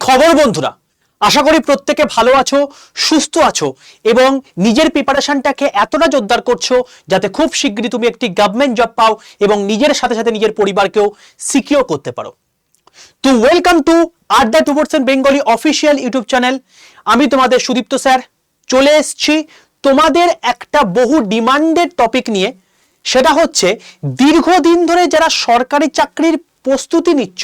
খবর বন্ধুরা, আশা করি প্রত্যেকে ভালো আছো, সুস্থ আছো এবং নিজের প্রিপারেশনটাকে এতটা জোরদার করছ যাতে খুব শীঘ্রই তুমি একটি গভর্নমেন্ট জব পাও এবং নিজের সাথে সাথে নিজের পরিবারকেও সিকিওর করতে পারো। তো welcome to Adda two percent Bengali official YouTube channel আমি তোমাদের সুদীপ্ত স্যার চলে এসেছি তোমাদের একটা বহু ডিমান্ডেড টপিক নিয়ে। সেটা হচ্ছে, দীর্ঘদিন ধরে যারা সরকারি চাকরির প্রস্তুতি নিচ্ছ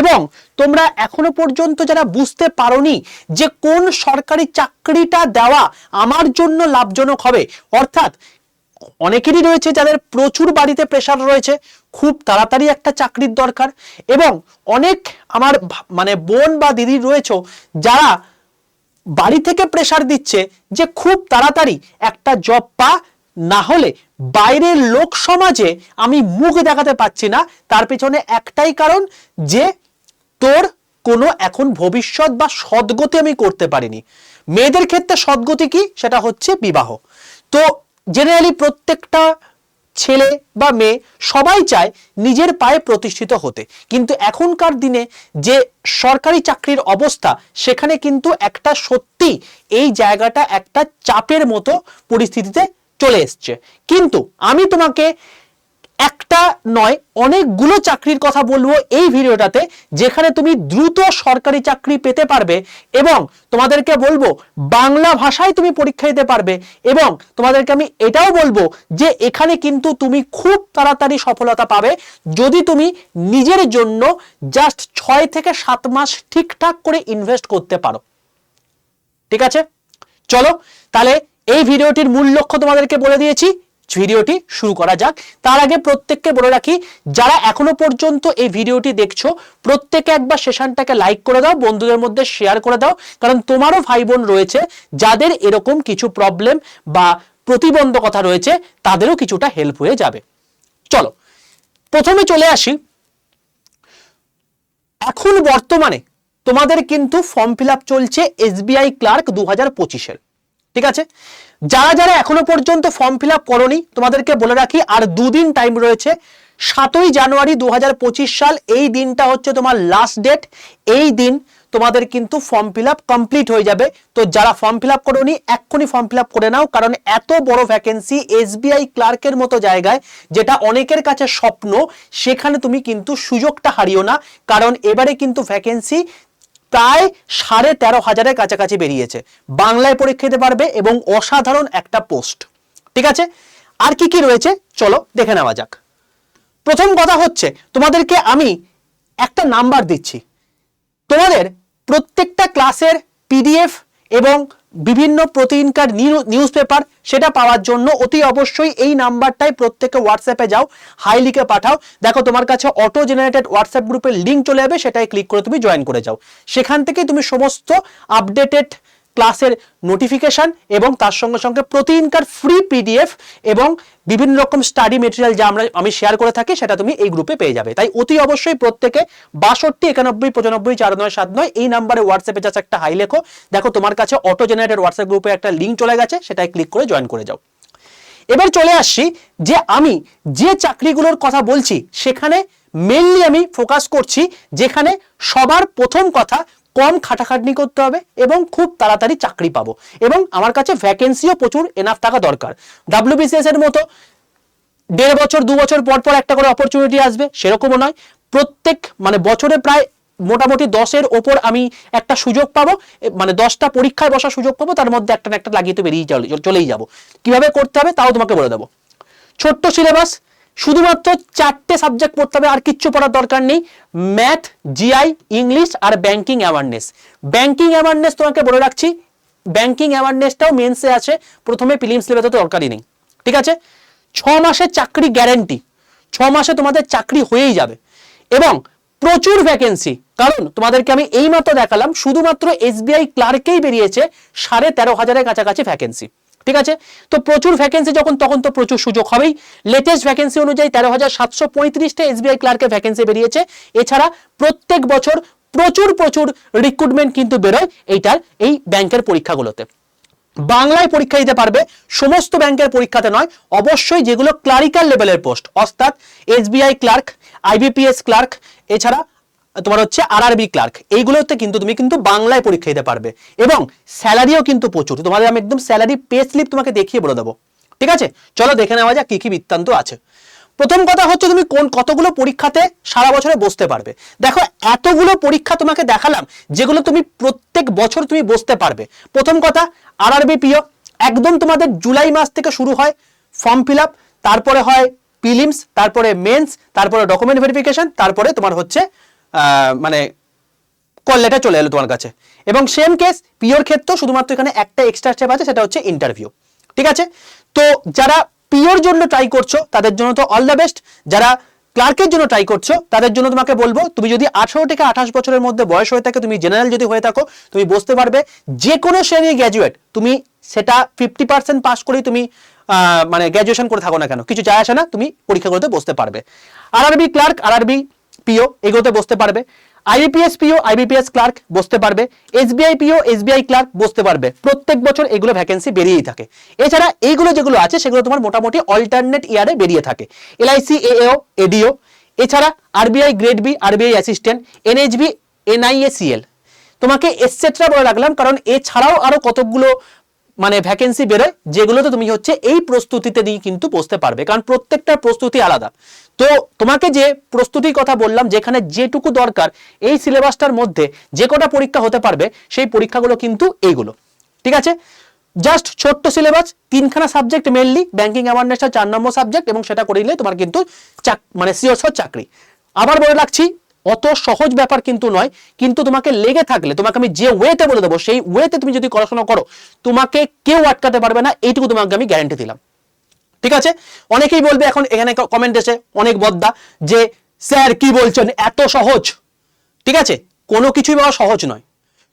এবং তোমরা এখনও পর্যন্ত যারা বুঝতে পারোনি যে কোন সরকারি চাকরিটা দেওয়া আমার জন্য লাভজনক হবে, অর্থাৎ অনেকেরই রয়েছে যাদের প্রচুর বাড়িতে প্রেশার রয়েছে, খুব তাড়াতাড়ি একটা চাকরির দরকার এবং অনেক আমার মানে বোন বা দিদি রয়েছে যারা বাড়ি থেকে প্রেশার দিচ্ছে যে খুব তাড়াতাড়ি একটা জব পা না হলে বাইরের লোক সমাজে আমি মুখ দেখাতে পাচ্ছি না। তার পেছনে একটাই কারণ যে তোর কোনো এখন ভবিষ্যৎ বা সদ্গতি আমি করতে পারিনি। মেয়েদের ক্ষেত্রে সদ্গতি কি? সেটা হচ্ছে বিবাহ। তো জেনারেলি প্রত্যেকটা ছেলে বা মেয়ে সবাই চায় নিজের পায়ে প্রতিষ্ঠিত হতে। কিন্তু এখনকার দিনে যে সরকারি চাকরির অবস্থা, সেখানে কিন্তু একটা সত্যি এই জায়গাটা একটা চাপের মতো পরিস্থিতিতে চলে এসছে। কিন্তু আমি তোমাকে একটা নয়, অনেকগুলো চাকরির কথা বলব এই ভিডিওটাতে, যেখানে তুমি দ্রুত সরকারি চাকরি পেতে পারবে এবং তোমাদেরকে বলব বাংলা ভাষায় তুমি পরীক্ষা দিতে পারবে এবং তোমাদেরকে আমি এটাও বলব যে এখানে কিন্তু তুমি খুব তাড়াতাড়ি সফলতা পাবে যদি তুমি নিজের জন্য জাস্ট ছয় থেকে সাত মাস ঠিকঠাক করে ইনভেস্ট করতে পারো। ঠিক আছে? চলো, তাহলে এই ভিডিওটির মূল লক্ষ্য তোমাদেরকে বলে দিয়েছি, ভিডিওটি শুরু করা যাক। তার আগে প্রত্যেককে বলে রাখি, যারা এখনও পর্যন্ত এই ভিডিওটি দেখছ, প্রত্যেকে একবার সেশনটাকে লাইক করে দাও, বন্ধুদের মধ্যে শেয়ার করে দাও, কারণ তোমারও ভাই বোন রয়েছে, যাদের এরকম কিছু প্রবলেম বা প্রতিবন্ধকতা রয়েছে, তাদেরও কিছুটা হেল্প হয়ে যাবে। চলো, প্রথমে চলে আসি। এখন বর্তমানে তোমাদের কিন্তু ফর্ম ফিল চলছে এসবিআই ক্লার্ক দু হাজার পঁচিশের। ঠিক আছে? যারা যারা এখনও পর্যন্ত ফর্ম ফিল আপ করনি, তোমাদেরকে বলে রাখি, আর দুদিন টাইম রয়েছে, সাতই জানুয়ারি দু হাজার পঁচিশ সাল, এই দিনটা হচ্ছে তোমার লাস্ট ডেট এই দিন তোমাদের কিন্তু ফর্ম ফিল আপ কমপ্লিট হয়ে যাবে। তো যারা ফর্ম ফিল আপ করোনি, এক্ষুনি ফর্ম ফিল আপ করে নাও, কারণ এত বড় ভ্যাকেন্সি এসবিআই ক্লার্কের মতো জায়গায়, যেটা অনেকের কাছে স্বপ্ন, সেখানে তুমি কিন্তু সুযোগটা হারিও না। কারণ এবারে কিন্তু ভ্যাকেন্সি প্রায় সাড়ে তেরো হাজারের কাছাকাছি বেরিয়েছে। বাংলায় পরীক্ষা দিতে পারবে এবং অসাধারণ একটা পোস্ট। ঠিক আছে? আর কি কি রয়েছে? চলো দেখে নেওয়া যাক। প্রথম কথা হচ্ছে, তোমাদেরকে আমি একটা নাম্বার দিচ্ছি। তোমাদের প্রত্যেকটা ক্লাসের পিডিএফ এবং বিভিন্ন প্রতিদিনকার নিউজ পেপার সেটা পাওয়ার জন্য অতি অবশ্যই এই নাম্বারটাই প্রত্যেকে হোয়াটসঅ্যাপে যাও, হাইলিকে পাঠাও। দেখো, তোমার কাছে অটো জেনারেটেড হোয়াটসঅ্যাপ গ্রুপের লিঙ্ক চলে যাবে সেটাই ক্লিক করে তুমি জয়েন করে যাও। সেখান থেকে তুমি সমস্ত আপডেটেড ক্লাসের নোটিফিকেশন এবং তার সঙ্গে সঙ্গে প্রতিদিনকার ফ্রি পিডিএফ এবং বিভিন্ন রকম স্টাডি মেটেরিয়াল যা আমরা, আমি শেয়ার করে থাকি, সেটা তুমি এই গ্রুপে পেয়ে যাবে। তাই অতি অবশ্যই প্রত্যেকে বাষট্টি, একানব্বই, পঁচানব্বই, চার, নয়, সাত, নয়, এই নাম্বারে হোয়াটসঅ্যাপে জাস্ট একটা হাই লেখো। দেখো, তোমার কাছে অটো জেনারেটেড হোয়াটসঅ্যাপ গ্রুপে একটা লিঙ্ক চলে গেছে সেটাই ক্লিক করে জয়েন করে যাও। এবার চলে আসছি যে আমি যে চাকরিগুলোর কথা বলছি, সেখানে মেনলি আমি ফোকাস করছি, যেখানে সবার প্রথম কথা কম খাটাখাটনি করতে হবে এবং খুব তাড়াতাড়ি চাকরি পাবো। এবং আমার কাছে ভ্যাকেন্সিও প্রচুর এনাফ থাকা দরকার। ডাব্লিউবিসিএস এর মতো দেড় বছর, দু বছর পর পর একটা করে অপরচুনিটি আসবে, সেরকমও নয়। প্রত্যেক মানে বছরে প্রায় মোটামুটি দশের ওপর আমি একটা সুযোগ পাবো মানে দশটা পরীক্ষায় বসার সুযোগ পাবো, তার মধ্যে একটা না একটা লাগিয়ে তো বেরিয়ে চলে- চলেই যাব। কীভাবে করতে হবে তাও তোমাকে বলে দেবো। ছোট্ট সিলেবাস শুধুমাত্র চারটে সাবজেক্ট পড়তে হবে, আর কিচ্ছু পড়ার দরকার নেই। ম্যাথ জিআই ইংলিশ আর ব্যাংকিং অ্যাওয়ারনেস ব্যাংকিং অ্যাওয়ারনেস তোমাকে বলে রাখছি ব্যাংকিং অ্যাওয়ারনেসটাও মেন্সে আছে। প্রথমে প্রিলিমস লেভেলে তো দরকারই নেই। ঠিক আছে? ছ মাসে চাকরি গ্যারেন্টি ছ মাসে তোমাদের চাকরি হয়েই যাবে। এবং প্রচুর ভ্যাকেন্সি কারণ তোমাদেরকে আমি এইমাত্র দেখালাম, শুধুমাত্র এসবিআই ক্লার্কেই বেরিয়েছে, সাড়ে তেরো হাজারের কাছাকাছি ভ্যাকেন্সি ঠিক আছে? তো প্রচুর ভ্যাকেন্সি যখন, তখন তো প্রচুর সুযোগ হবেই। লেটেস্ট ভ্যাকেন্সি অনুযায়ী তেরো হাজার সাতশো পঁয়ত্রিশটা এসবিআই ক্লার্কের ভ্যাকেন্সি বেরিয়েছে। এছাড়া প্রত্যেক বছর প্রচুর প্রচুর রিক্রুটমেন্ট কিন্তু বেরোয় এইটার, এই ব্যাংকের পরীক্ষাগুলোতে। বাংলায় পরীক্ষা দিতে পারবে, সমস্ত ব্যাংকের পরীক্ষাতে নয়, অবশ্যই যেগুলো ক্লারিক্যাল লেভেলের পোস্ট অর্থাৎ এসবিআই ক্লার্ক আইবিপিএস ক্লার্ক এছাড়া তোমার হচ্ছে আরআরবি ক্লার্ক এইগুলোতে কিন্তু তুমি কিন্তু বাংলায় পরীক্ষা দিতে পারবে। এবং স্যালারিও কিন্তু প্রচুর। তোমাদের আমি একদম স্যালারি পে স্লিপ তোমাকে দেখিয়ে বলে দেবো। ঠিক আছে? চলো দেখে নেওয়া যাক কি কি বৃত্তান্ত আছে। প্রথম কথা হচ্ছে তুমি কোন কতগুলো পরীক্ষাতে সারা বছরে বসতে পারবে। দেখো, এতগুলো পরীক্ষা তোমাকে দেখালাম, যেগুলো তুমি প্রত্যেক বছর তুমি বসতে পারবে। প্রথম কথা আরআরবি পিও একদম তোমাদের জুলাই মাস থেকে শুরু হয় ফর্ম ফিল তারপরে হয় প্রিলিমস, তারপরে মেন্স, তারপরে ডকুমেন্ট ভেরিফিকেশন, তারপরে তোমার হচ্ছে মানে কল চলে এলো তোমার কাছে। এবং সেম কেস পিওর ক্ষেত্রেও শুধুমাত্র এখানে একটা এক্সট্রা স্টেপ আছে, সেটা হচ্ছে ইন্টারভিউ ঠিক আছে? তো যারা পিওর জন্য ট্রাই করছ, তাদের জন্য তো অল দ্য বেস্ট যারা ক্লার্কের জন্য ট্রাই করছ, তাদের জন্য তোমাকে বলব, তুমি যদি আঠারো থেকে আঠাশ বছরের মধ্যে বয়স হয়ে থাকে, তুমি জেনারেল যদি হয়ে থাকো, তুমি বুঝতে পারবে যে কোনো শ্রেণির গ্র্যাজুয়েট তুমি সেটা ফিফটি পার্সেন্ট পাস করেই তুমি মানে গ্র্যাজুয়েশন করে থাকো না কেন। কিছু যায় আসে না, তুমি পরীক্ষাগুলোতে বসতে পারবে। আরআরবি ক্লার্ক আরআরবি পিও এগুলোতে বসতে পারবে। আইবিপিএস পিও, আইবিপিএস ক্লার্ক বসতে পারবে। এসবিআই পিও, এসবিআই ক্লার্ক বসতে পারবে। প্রত্যেক বছর এগুলো ভ্যাকেন্সি বেরিয়েই থাকে। এছাড়া এইগুলো যেগুলো আছে, সেগুলো তোমার মোটামুটি অল্টারনেট ইয়ারে বেরিয়ে থাকে। LIC AO ADO. এছাড়া RBI grade B RBI assistant NHB, NIACL. তোমাকে এসেট্রা বলে রাখলাম, কারণ এছাড়াও আরও কতগুলো মানে ভ্যাকেন্সি বেরোয়, যেগুলোতে তুমি হচ্ছে এই প্রস্তুতিতে দিয়ে কিন্তু বসতে পারবে। কারণ প্রত্যেকটা প্রস্তুতি আলাদা। তো তোমাকে যে প্রস্তুতির কথা বললাম, যেখানে যেটুকু দরকার, এই সিলেবাসটার মধ্যে যে কটা পরীক্ষা হতে পারবে, সেই পরীক্ষাগুলো কিন্তু এইগুলো ঠিক আছে? জাস্ট ছোট্ট সিলেবাস, তিনখানা সাবজেক্ট মেনলি ব্যাংকিং অ্যাওয়ারনেসটা চার নম্বর সাবজেক্ট, এবং সেটা করে নিলে তোমার কিন্তু মানে সিওর চাকরি। আবার বলে রাখছি অত সহজ ব্যাপার কিন্তু নয়, কিন্তু তোমাকে লেগে থাকলে, তোমাকে আমি যে ওয়েতে বলে দেবো, সেই ওয়েতে তুমি যদি পড়াশোনা করো, তোমাকে কেউ আটকাতে পারবে না, এইটুকু তোমাকে আমি গ্যারান্টি দিলাম। ঠিক আছে? অনেকেই বলবে, এখন এখানে কমেন্ট এসে অনেক বদ্দা যে, স্যার, কি বলছেন? এত সহজ? ঠিক আছে? কোনো কিছুই বাবা সহজ নয়।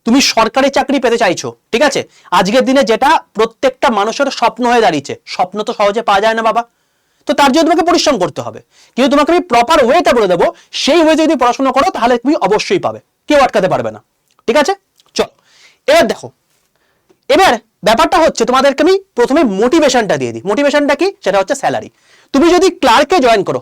তুমি সরকারি চাকরি পেতে চাইছো, ঠিক আছে? আজকের দিনে যেটা প্রত্যেকটা মানুষের স্বপ্ন হয়ে দাঁড়িয়েছে, স্বপ্ন তো সহজে পাওয়া যায় না, বাবা। তো তার জন্য তোমাকে পরিশ্রম করতে হবে। কিন্তু তোমাকে আমি প্রপার ওয়েটা বলে দেবো, সেই ওয়ে যদি পড়াশোনা করো, তাহলে তুমি অবশ্যই পাবে। কেউ আটকাতে পারবে না। ঠিক আছে? চল। এবার দেখো। এবার ব্যাপারটা হচ্ছে, তোমাদেরকে আমি প্রথমে মোটিভেশনটা দিয়ে দিই। মোটিভেশনটা কি? সেটা হচ্ছে স্যালারি তুমি যদি ক্লার্কে জয়েন করো,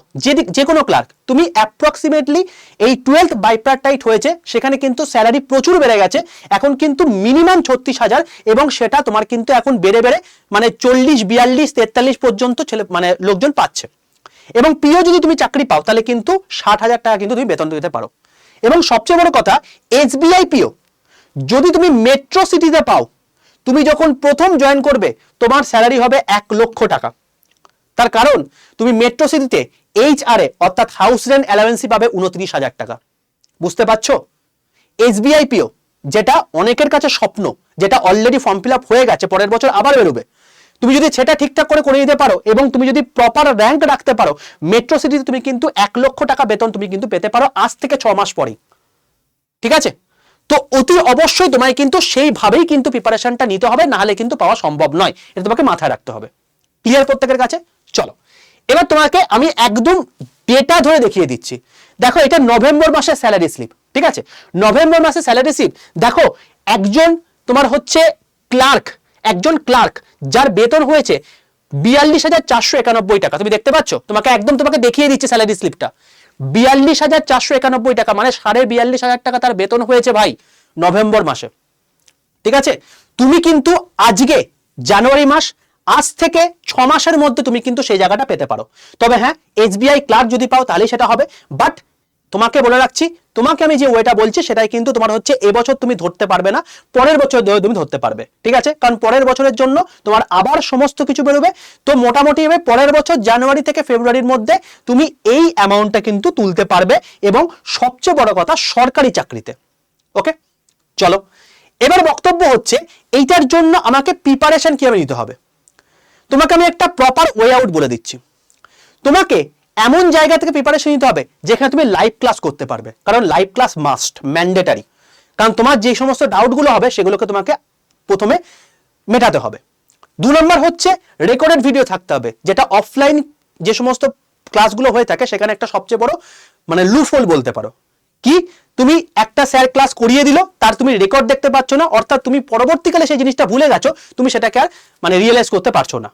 যে কোনো ক্লার্ক, তুমি অ্যাপ্রক্সিমেটলি এই টুয়েলথ বাইপ্রাটাইট হয়েছে, সেখানে কিন্তু স্যালারি প্রচুর বেড়ে গেছে, এখন কিন্তু মিনিমাম ছত্রিশ হাজার এবং সেটা তোমার কিন্তু এখন বেড়ে বেড়ে মানে চল্লিশ, বিয়াল্লিশ, তেতাল্লিশ পর্যন্ত ছেলে মানে লোকজন পাচ্ছে। এবং পিও যদি তুমি চাকরি পাও, তাহলে কিন্তু ষাট হাজার টাকা কিন্তু তুমি বেতন দিতে পারো। এবং সবচেয়ে বড় কথা এসবিআই পিও যদি তুমি মেট্রো সিটিতে পাও, তুমি যখন প্রথম জয়েন করবে, তোমার স্যালারি হবে এক লক্ষ টাকা। তার কারণ, তুমি মেট্রো সিটিতে এইচ আর এ, অর্থাৎ হাউস রেন্ট অ্যালাওয়েন্সি পাবে উনত্রিশ হাজার টাকা। বুঝতে পারছ? এসবিআই পিও যেটা অনেকের কাছে স্বপ্ন, যেটা অলরেডি ফর্ম ফিল আপ হয়ে গেছে, পরের বছর আবার বেরোবে। তুমি যদি সেটা ঠিকঠাক করে করে দিতে পারো এবং তুমি যদি প্রপার র্যাঙ্ক রাখতে পারো মেট্রো সিটিতে তুমি কিন্তু এক লক্ষ টাকা বেতন তুমি কিন্তু পেতে পারো আজ থেকে ছ মাস পরেই। ঠিক আছে? তো অতি অবশ্যই তোমায় কিন্তু সেইভাবেই কিন্তু প্রিপারেশনটা নিতে হবে, নাহলে কিন্তু পাওয়া সম্ভব নয়। এটা তোমাকে মাথায় রাখতে হবে। ক্লিয়ার প্রত্যেকের কাছে? চলো। এবার তোমাকে আমি একদম ডেটা ধরে দেখিয়ে দিচ্ছি। দেখো, এটা নভেম্বর মাসের স্যালারি স্লিপ ঠিক আছে? নভেম্বর মাসের স্যালারি স্লিপ দেখো, একজন তোমার হচ্ছে ক্লার্ক একজন ক্লার্ক যার বেতন হয়েছে বিয়াল্লিশ হাজার চারশো একানব্বই টাকা। তুমি দেখতে পাচ্ছ? তোমাকে একদম তোমাকে দেখিয়ে দিচ্ছে স্যালারি স্লিপটা বিয়াল্লিশ হাজার চারশো একানব্বই টাকা মানে সাড়ে বিয়াল্লিশ হাজার টাকা তার বেতন হয়েছে ভাই নভেম্বর মাসে। ঠিক আছে? তুমি কিন্তু আজকে জানুয়ারি মাস আজ থেকে ছ মাসের মধ্যে তুমি কিন্তু সেই জায়গাটা পেতে পারো। তবে হ্যাঁ এসবিআই ক্লার্ক যদি পাও তাহলেই সেটা হবে। বাট তোমাকে বলে রাখছি, তোমাকে আমি যে ওয়েটা বলছি সেটাই কিন্তু তোমার হচ্ছে এবছর তুমি ধরতে পারবে না, পরের বছর তুমি ধরতে পারবে। ঠিক আছে? কারণ পরের বছরের জন্য তোমার আবার সমস্ত কিছু বেরোবে। তো মোটামুটি ভাবে পরের বছর জানুয়ারি থেকে ফেব্রুয়ারির মধ্যে তুমি এই অ্যামাউন্টটা কিন্তু তুলতে পারবে এবং সবচেয়ে বড় কথা সরকারি চাকরিতে। ওকে? চলো। এবার বক্তব্য হচ্ছে, এইটার জন্য আমাকে প্রিপারেশন কীভাবে নিতে হবে? তোমাকে আমি একটা প্রপার ওয়ে আউট বলে দিচ্ছি। তোমাকে এমন জায়গা থেকে প্রিপারেশন নিতে হবে যেখানে তুমি লাইভ ক্লাস করতে পারবে। কারণ লাইভ ক্লাস মাস্ট ম্যান্ডেটারি কারণ তোমার যে সমস্ত ডাউটগুলো হবে, সেগুলোকে তোমাকে প্রথমে মেটাতে হবে। দু নম্বর হচ্ছে রেকর্ডেড ভিডিও থাকতে হবে, যেটা অফলাইন যে সমস্ত ক্লাসগুলো হয়ে থাকে, সেখানে একটা সবচেয়ে বড় মানে লুফোল বলতে পারো। কি? তুমি একটা স্যার ক্লাস করিয়ে দিল, তার তুমি রেকর্ড দেখতে পাচ্ছ না, অর্থাৎ তুমি পরবর্তীকালে সেই জিনিসটা ভুলে গেছো, তুমি সেটাকে আর মানে রিয়েলাইজ করতে পারছ না।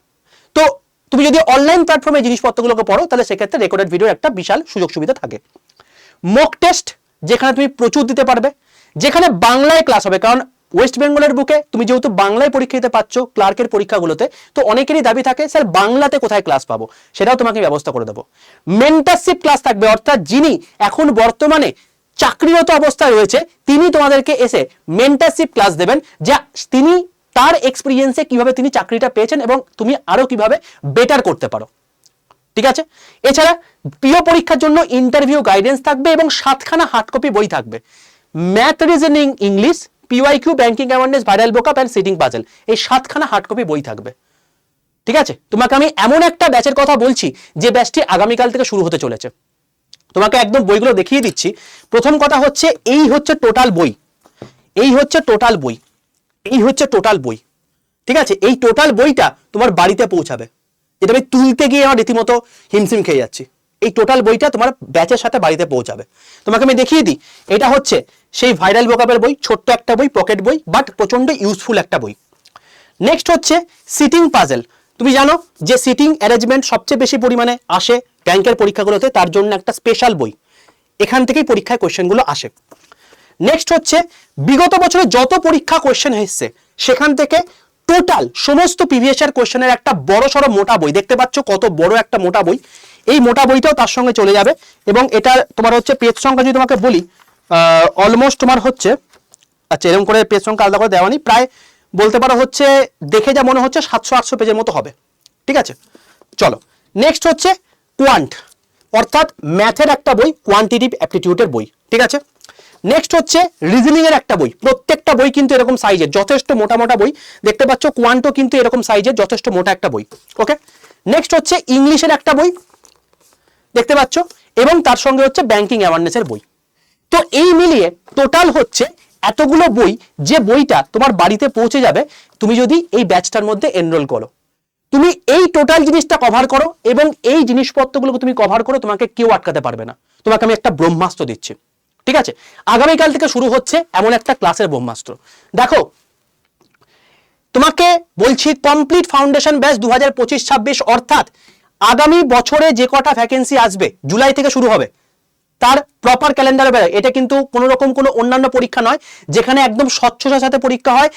তো তুমি যদি অনলাইন প্ল্যাটফর্মে জিনিসপত্রগুলোকে পড়ো, তাহলে সেক্ষেত্রে রেকর্ডেড ভিডিওর একটা বিশাল সুযোগ সুবিধা থাকে। মক টেস্ট যেখানে তুমি প্রচুর দিতে পারবে। যেখানে বাংলায় ক্লাস হবে, কারণ ওয়েস্ট বেঙ্গলের বুকে তুমি যেহেতু বাংলায় পরীক্ষা দিতে পারছ ক্লার্কের পরীক্ষাগুলোতে, তো অনেকেরই দাবি থাকে, স্যার, বাংলাতে কোথায় ক্লাস পাবো? সেটাও তোমাকে ব্যবস্থা করে দেবো। মেন্টারশিপ ক্লাস থাকবে, অর্থাৎ যিনি এখন বর্তমানে চাকরিরত অবস্থায় রয়েছে, তিনি তোমাদেরকে এসে মেন্টারশিপ ক্লাস দেবেন, যা তিনি তার এক্সপিরিয়েন্সে কীভাবে তিনি চাকরিটা পেয়েছেন এবং তুমি আরও কীভাবে বেটার করতে পারো। ঠিক আছে? এছাড়া প্রিয় পরীক্ষার জন্য ইন্টারভিউ গাইডেন্স থাকবে এবং সাতখানা হার্ড কপি বই থাকবে। Math reasoning English PY Q banking awareness viral vocab and seating puzzle এই সাতখানা হার্ড কপি বই থাকবে। ঠিক আছে? তোমাকে আমি এমন একটা ব্যাচের কথা বলছি, যে ব্যাচটি আগামীকাল থেকে শুরু হতে চলেছে। তোমাকে একদম বইগুলো দেখিয়ে দিচ্ছি। প্রথম কথা হচ্ছে, এই হচ্ছে টোটাল বই। এই হচ্ছে টোটাল বই। এই হচ্ছে টোটাল বই। ঠিক আছে? এই টোটাল বইটা তোমার বাড়িতে পৌঁছাবে। যেটা আমি তুলতে গিয়ে আমার রীতিমতো হিমশিম খেয়ে যাচ্ছি। এই টোটাল বইটা তোমার ব্যাচের সাথে বাড়িতে পৌঁছাবে। তোমাকে আমি দেখিয়ে দিই, এটা হচ্ছে সেই ভাইরাল বোকাপের বই, ছোট্ট একটা বই পকেট বই বাট প্রচণ্ড ইউজফুল একটা বই। নেক্সট হচ্ছে সিটিং পাজেল তুমি জানো যে সিটিং অ্যারেঞ্জমেন্ট সবচেয়ে বেশি পরিমাণে আসে ব্যাংকের পরীক্ষাগুলোতে তার জন্য একটা স্পেশাল বই। এখান থেকেই পরীক্ষায় কোশ্চেনগুলো আসে। নেক্সট হচ্ছে, বিগত বছরে যত পরীক্ষা কোশ্চেন এসছে, সেখান থেকে টোটাল সমস্ত প্রিভিয়াস ইয়ার কোশ্চেনের একটা বড় সড়ো মোটা বই। দেখতে পাচ্ছ কত বড় একটা মোটা বই। এই মোটা বইটাও তার সঙ্গে চলে যাবে এবং এটা তোমার হচ্ছে পেজ সংখ্যা যদি তোমাকে বলি অলমোস্ট তোমার হচ্ছে আচ্ছা এরকম করে পেজ সংখ্যা আলাদা করে দেওয়া নেই। প্রায় বলতে পারো হচ্ছে, দেখে যা মনে হচ্ছে, সাতশো আটশো পেজের মতো হবে। ঠিক আছে? চলো। নেক্সট হচ্ছে কোয়ান্ট অর্থাৎ ম্যাথের একটা বই কোয়ান্টিটিভ অ্যাপটিটিউডের বই, ঠিক আছে? নেক্সট হচ্ছে রিজনিং এর একটা বই, প্রত্যেকটা বই কিন্তু এরকম সাইজের যথেষ্ট মোটা মোটা বই, দেখতে পাচ্ছ কোয়ান্টো কিন্তু এরকম সাইজের যথেষ্ট মোটা একটা বই ওকে নেক্সট হচ্ছে ইংলিশের একটা বই, দেখতে পাচ্ছ? এবং তার সঙ্গে হচ্ছে ব্যাংকিং অ্যাওয়ারনেসের বই। তো এই মিলিয়ে টোটাল হচ্ছে এতগুলো বই, যে বইটা তোমার বাড়িতে পৌঁছে যাবে, তুমি যদি এই ব্যাচটার মধ্যে এনরোল করো। তুমি এই টোটাল জিনিসটা কভার করো এবং এই জিনিসপত্রগুলোকে তুমি কভার করো তোমাকে কেউ আটকাতে পারবে না। তোমাকে আমি একটা ব্রহ্মাস্ত্র দিচ্ছি। ঠিক আছে? আগামীকাল থেকে শুরু হচ্ছে এমন একটা ক্লাসের ব্রহ্মাস্ত্র। দেখো, তোমাকে বলছি কমপ্লিট ফাউন্ডেশন ব্যাচ দু হাজার পঁচিশ ছাব্বিশ, অর্থাৎ আগামী বছরে যে কটা ভ্যাকেন্সি আসবে, জুলাই থেকে শুরু হবে। তার প্রপার ক্যালেন্ডারে বেরোয়। এটা কিন্তু কোনো রকম কোনো অন্যান্য পরীক্ষা নয়, যেখানে একদম স্বচ্ছতার সাথে পরীক্ষা হয়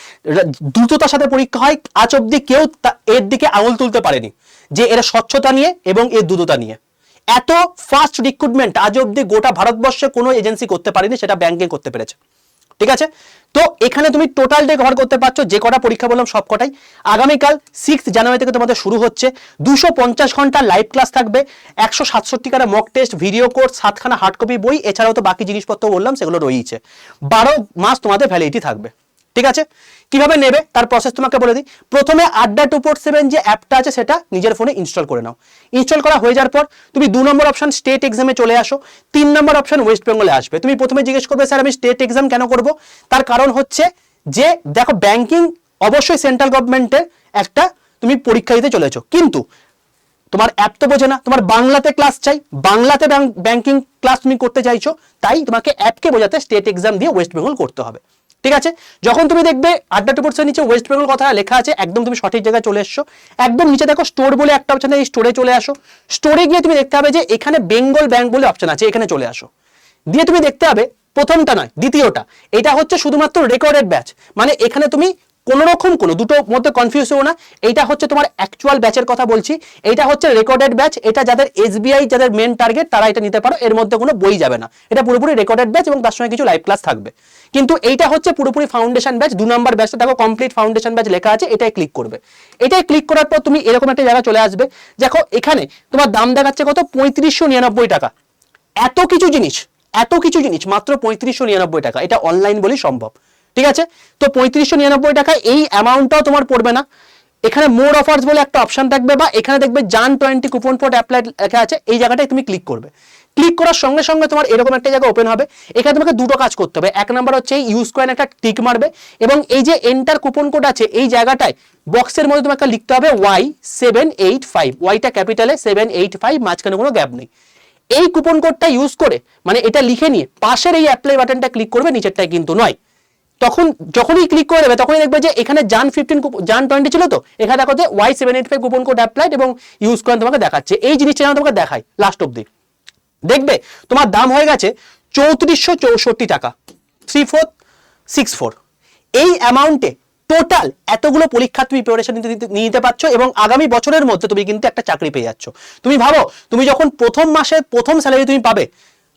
দ্রুততার সাথে পরীক্ষা হয়, আজ অব্দি কেউ এর দিকে আঙুল তুলতে পারেনি, যে এরা স্বচ্ছতা নিয়ে এবং এর দ্রুততা নিয়ে। এত ফাস্ট রিক্রুটমেন্ট আজ অব্দি গোটা ভারতবর্ষে কোনো এজেন্সি করতে পারেনি, সেটা ব্যাংকিং করতে পেরেছে। ঠিক আছে? তো এখানে তুমি টোটালটাই কভার করতে পারছ, যে কটা পরীক্ষা বললাম সব কটাই। আগামীকাল সিক্স জানুয়ারি থেকে তোমাদের শুরু হচ্ছে। দুশো পঞ্চাশ ঘণ্টা লাইভ ক্লাস থাকবে, একশো সাতষট্টি কাটা মক টেস্ট ভিডিও কোর্স সাতখানা হার্ড কপি বই, এছাড়াও তো বাকি জিনিসপত্র বললাম, সেগুলো রয়েছে বারো মাস তোমাদের ভ্যালিডিটি থাকবে। ঠিক আছে? কীভাবে নেবে? তার প্রসেস তোমাকে বলে দিই। প্রথমে আড্ডা টু ফোর সেভেন যে অ্যাপটা আছে, সেটা নিজের ফোনে ইনস্টল করে নাও। ইনস্টল করা হয়ে যাওয়ার পর তুমি দু নম্বর অপশন স্টেট এক্সামে চলে আসো। তিন নম্বর অপশন ওয়েস্ট বেঙ্গলে আসবে। তুমি প্রথমে জিজ্ঞেস করবে, স্যার, আমি স্টেট এক্সাম কেন করব? তার কারণ হচ্ছে যে, দেখো ব্যাংকিং অবশ্যই সেন্ট্রাল গভর্নমেন্টের একটা তুমি পরীক্ষা দিতে চলেছো। কিন্তু তোমার অ্যাপ তো বোঝে না। তোমার বাংলাতে ক্লাস চাই। বাংলাতে ব্যাংকিং ক্লাস তুমি করতে চাইছো। তাই তোমাকে অ্যাপকে বোঝাতে স্টেট এক্সাম দিয়ে ওয়েস্ট বেঙ্গল করতে হবে। ঠিক আছে? যখন তুমি দেখবে আড্ডা টু নিচে ওয়েস্ট বেঙ্গল কথা লেখা আছে, একদম তুমি সঠিক জায়গায় চলে এসছো। একদম নিচে দেখো স্টোর বলে একটা অপশন এই স্টোরে চলে আসো। স্টোরে গিয়ে তুমি দেখতে হবে যে এখানে বেঙ্গল ব্যাংক বলে অপশন আছে, এখানে চলে আসো। দিয়ে তুমি দেখতে হবে প্রথমটা নয়, দ্বিতীয়টা। এটা হচ্ছে শুধুমাত্র রেকর্ডেড ব্যাচ মানে এখানে তুমি কোন রকম কোনো দুটো মধ্যে কনফিউজ হও না। এইটা হচ্ছে তোমার অ্যাকচুয়াল ব্যাচের কথা বলছি। এইটা হচ্ছে রেকর্ডেড ব্যাচ এটা যাদের এসবিআই যাদের মেন টার্গেট তারা এটা নিতে পারো। এর মধ্যে কোনো বই যাবে না। এটা পুরোপুরি রেকর্ডেড ব্যাচ এবং তার সঙ্গে কিছু লাইভ ক্লাস থাকবে। কিন্তু এইটা হচ্ছে পুরোপুরি ফাউন্ডেশন ব্যাচ দু নম্বর ব্যাচটা দেখো কমপ্লিট ফাউন্ডেশন ব্যাচ লেখা আছে, এটাই ক্লিক করবে। এটাই ক্লিক করার পর তুমি এরকম একটা জায়গা চলে আসবে। দেখো, এখানে তোমার দাম দেখাচ্ছে কত? পঁয়ত্রিশশো নিরানব্বই টাকা। এত কিছু জিনিস, এত কিছু জিনিস, মাত্র পঁয়ত্রিশশো নিরানব্বই টাকা। এটা অনলাইন বলেই সম্ভব। ঠিক আছে? তো পঁয়ত্রিশশো নিরানব্বই টাকা এই অ্যামাউন্টটাও তোমার পড়বে না। এখানে মোর অফার্স বলে একটা অপশন থাকবে বা এখানে দেখবে জান টোয়েন্টি কুপন কোড অ্যাপ্লাই লেখা আছে, এই জায়গাটায় তুমি ক্লিক করবে। ক্লিক করার সঙ্গে সঙ্গে তোমার এরকম একটা জায়গা ওপেন হবে। এখানে তোমাকে দুটো কাজ করতে হবে। এক নাম্বার হচ্ছে ইউজ কয়েন একটা টিক মারবে এবং এই যে এন্টার কুপন কোড আছে, এই জায়গাটায় বক্সের মধ্যে তোমাকে লিখতে হবে ওয়াই সেভেন এইট ফাইভ ওয়াইটা ক্যাপিটালে সেভেন এইট ফাইভ মাঝখানে কোনো গ্যাপ নেই। এই কুপন কোডটা ইউজ করে মানে এটা লিখে নিয়ে পাশের এই অ্যাপ্লাই বাটনটা ক্লিক করবে, নিচেরটায় কিন্তু নয়। তখন যখনই ক্লিক করে দেবে, তখনই দেখবে যে এখানে জান ফিফটিন জান টোয়েন্টি ছিল তো। এখানে দেখো যে Y seven eight five coupon code applied এবং ইউজ করেন তোমাকে দেখাচ্ছে। এই জিনিসটা যেন তোমাকে দেখায় লাস্ট অব্দি দেখবে, তোমার দাম হয়ে গেছে চৌত্রিশশো চৌষট্টি টাকা। থ্রি ফোর সিক্স ফোর এই অ্যামাউন্টে টোটাল এতগুলো পরীক্ষার তুমি প্রিপারেশন নিয়ে নিতে পারছ এবং আগামী বছরের মধ্যে তুমি কিন্তু একটা চাকরি পেয়ে যাচ্ছ। তুমি ভাবো, তুমি যখন প্রথম মাসে প্রথম স্যালারি তুমি পাবে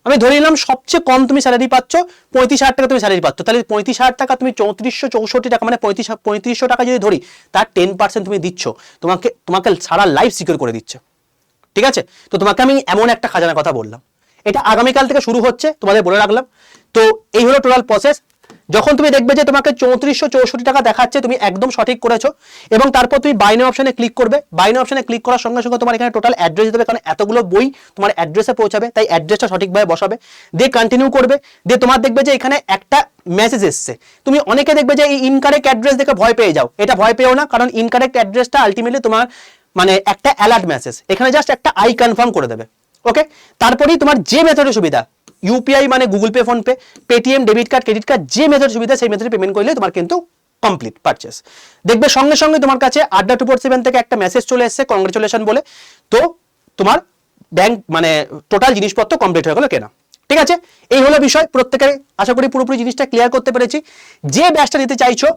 আমি ধরে নিলাম সবচেয়ে কম তুমি স্যালারি পাচ্ছ, পঁয়ত্রিশ হাজার টাকা তুমি স্যালারি পাচ্ছ। তাহলে পঁয়ত্রিশ হাজার টাকা তুমি চৌত্রিশশো চৌষট্টি টাকা মানে পঁয়ত্রিশ পঁয়ত্রিশশো টাকা যদি ধরি, তার টেন পার্সেন্ট তুমি দিচ্ছ। তোমাকে তোমাকে সারা লাইফ সিকিউর করে দিচ্ছে। ঠিক আছে? তো তোমাকে আমি এমন একটা খাজানার কথা বললাম। এটা আগামীকাল থেকে শুরু হচ্ছে, তোমাদের বলে রাখলাম। তো এই হলো টোটাল প্রসেস যখন তুমি দেখবে যে তোমাকে চৌত্রিশশো চৌষট্টি টাকা দেখাচ্ছে, তুমি একদম সঠিক করেছ, এবং তারপর তুমি বাইনে অপশনে ক্লিক করবে। বাইনে অপশনে ক্লিক করার সঙ্গে সঙ্গে তোমার এখানে টোটাল অ্যাড্রেস দেবে কারণ এতগুলো বই তোমার অ্যাড্রেসে পৌঁছাবে, তাই অ্যাড্রেসটা সঠিকভাবে বসাবে। দিয়ে কন্টিনিউ করবে। দিয়ে তোমার দেখবে যে এখানে একটা মেসেজ এসছে। তুমি অনেকে দেখবে যে এই ইনকারেক্ট অ্যাড্রেস দেখে ভয় পেয়ে যাও। এটা ভয় পেও না, কারণ ইনকারেক্ট অ্যাড্রেসটা আলটিমেটলি তোমার মানে একটা অ্যালার্ট মেসেজ এখানে জাস্ট একটা আই কনফার্ম করে দেবে। ওকে তারপরেই তোমার যে মেথডের সুবিধা ইউপিআই মানে Google Pay PhonePe Paytm debit card credit card যে মেথড সুবিধা সেই মেথডে পেমেন্ট করলে তোমার কিন্তু কমপ্লিট পারচেস দেখবে সঙ্গে সঙ্গে তোমার কাছে আড্ডা টু ফোর সেভেন থেকে একটা মেসেজ চলে এসেছে কংগ্রেচুলেশন বলে। তো তোমার ব্যাংক মানে টোটাল জিনিসপত্র কমপ্লিট হয়ে গেলো কেনা। ঠিক আছে? এই হলো বিষয়। প্রত্যেকের আশা করি পুরোপুরি জিনিসটা ক্লিয়ার করতে পেরেছি। যে ব্যাচটা নিতে চাইছো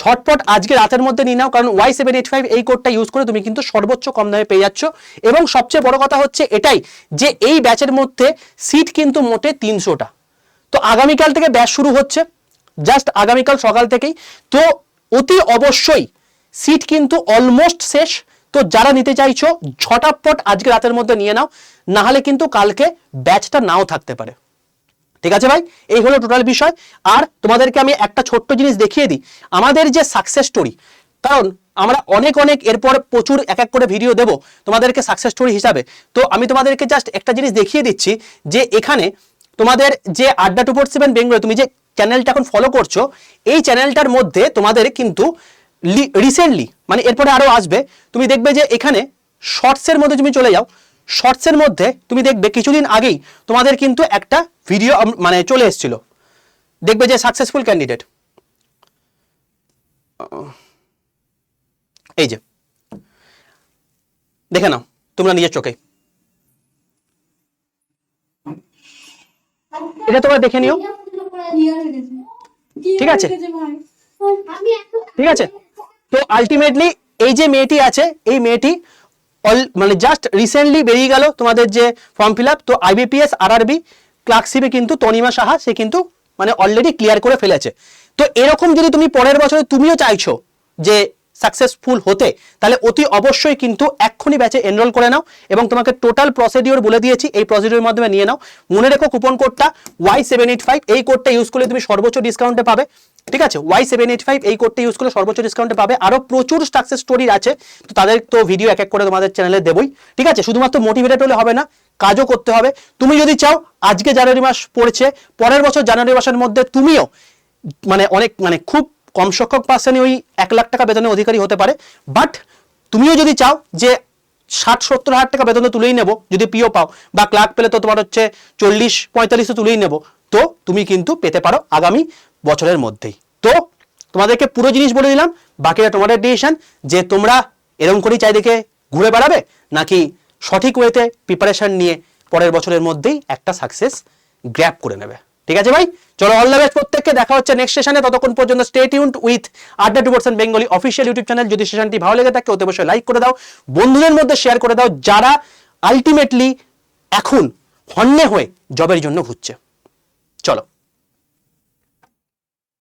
ঝটপট আজকে রাতের মধ্যে নিয়ে নাও, কারণ ওয়াই সেভেন এইট ফাইভ এই কোডটা ইউজ করে তুমি কিন্তু সর্বোচ্চ কম দামে পেয়ে যাচ্ছ। এবং সবচেয়ে বড় কথা হচ্ছে এটাই, যে এই ব্যাচের মধ্যে সিট কিন্তু মোটে তিনশোটা। তো আগামীকাল থেকে ব্যাচ শুরু হচ্ছে জাস্ট আগামীকাল সকাল থেকেই। তো অতি অবশ্যই সিট কিন্তু অলমোস্ট শেষ। তো যারা নিতে চাইছো, ঝটাপট আজকে রাতের মধ্যে নিয়ে নাও না হলে কিন্তু কালকে ব্যাচটা নাও থাকতে পারে। ঠিক আছে ভাই? এই হলো টোটাল বিষয়। আর তোমাদেরকে আমি একটা ছোট্ট জিনিস দেখিয়ে দিই। আমাদের যে সাকসেস স্টোরি কারণ আমরা অনেক অনেক এরপর প্রচুর এক এক করে ভিডিও দেব তোমাদেরকে সাকসেস স্টোরি হিসাবে। তো আমি তোমাদেরকে জাস্ট একটা জিনিস দেখিয়ে দিচ্ছি যে এখানে তোমাদের যে আড্ডা টু ফোর সেভেন বেঙ্গল, তুমি যে চ্যানেলটা এখন ফলো করছ, এই চ্যানেলটার মধ্যে তোমাদের কিন্তু রিসেন্টলি মানে এরপরে আরও আসবে, তুমি দেখবে যে এখানে শর্টসের মধ্যে তুমি চলে যাও। শর্টসের মধ্যে তুমি দেখবে কিছুদিন আগেই তোমাদের কিন্তু একটা ভিডিও মানে চলে এসেছিল। দেখবে যে সাকসেসফুল ক্যান্ডিডেট এই যে। দেখে নাও, তোমরা নিজের চোখে। এটা তোমরা দেখে নিও। ঠিক আছে। ঠিক আছে? তো আলটিমেটলি এই যে মেয়েটি আছে, এই মেয়েটি মানে জাস্ট রিসেন্টলি বেরিয়ে গেল তোমাদের যে ফর্ম ফিল আপ তো আইবিপিএস আরআরবি ক্লার্কশিপে কিন্তু তনিমা সাহা, সে কিন্তু মানে অলরেডি ক্লিয়ার করে ফেলেছে। তো এরকম যদি তুমি পরের বছরে তুমিও চাইছো যে সাকসেসফুল হতে, তাহলে অতি অবশ্যই কিন্তু এক্ষুনি ব্যাচে এনরোল করে নাও এবং তোমাকে টোটাল প্রসিডিওর বলে দিয়েছি, এই প্রসিডিওর মাধ্যমে নিয়ে নাও। মনে রেখো কুপন কোডটা ওয়াই সেভেন এইট ফাইভ এই কোডটা ইউজ করলে তুমি সর্বোচ্চ ডিসকাউন্টে পাবে। ঠিক আছে? ওয়াই সেভেন এইট ফাইভ এই কোডটা ইউজ করলে সর্বোচ্চ ডিসকাউন্টে পাবে। আরও প্রচুর সাকসেস স্টোরি আছে। তো তাদের তো ভিডিও এক এক করে তোমাদের চ্যানেলে দেবই। ঠিক আছে? শুধুমাত্র মোটিভেটেড হলে হবে না, কাজও করতে হবে। তুমি যদি চাও, আজকে জানুয়ারি মাস পড়েছে, পরের বছর জানুয়ারি মাসের মধ্যে তুমিও মানে অনেক মানে খুব কম সংখ্যক পার্সেন্টই ওই এক লাখ টাকা বেতনের অধিকারী হতে পারে। বাট তুমিও যদি চাও যে ষাট, সত্তর হাজার টাকা বেতনে তুলেই নেব, যদি পিও পাও, বা ক্লার্ক পেলে তো তোমার হচ্ছে চল্লিশ, পঁয়তাল্লিশে তুলেই নেব। তো তুমি কিন্তু পেতে পারো আগামী বছরের মধ্যেই। তো তোমাদেরকে পুরো জিনিস বলে দিলাম, বাকিটা তোমাদের ডিসিশন যে তোমরা এরকম করেই চারিদিকে ঘুরে বেড়াবে নাকি সঠিক ওয়েতে প্রিপারেশন নিয়ে পরের বছরের মধ্যেই একটা সাকসেস গ্র্যাপ করে নেবে। ঠিক আছে ভাই? চলো অল দ্য বেস্ট প্রত্যেককে, দেখা হচ্ছে নেক্সট সেশনে ততক্ষণ পর্যন্ত stay tuned with Adda two percent Bengali official YouTube channel যদি সেশনটি ভালো লেগে থাকে, অতি অবশ্যই লাইক করে দাও। বন্ধুদের মধ্যে শেয়ার করে দাও, যারা আলটিমেটলি এখন হন্যে হয়ে জবের জন্য ঘুরছে। চলো।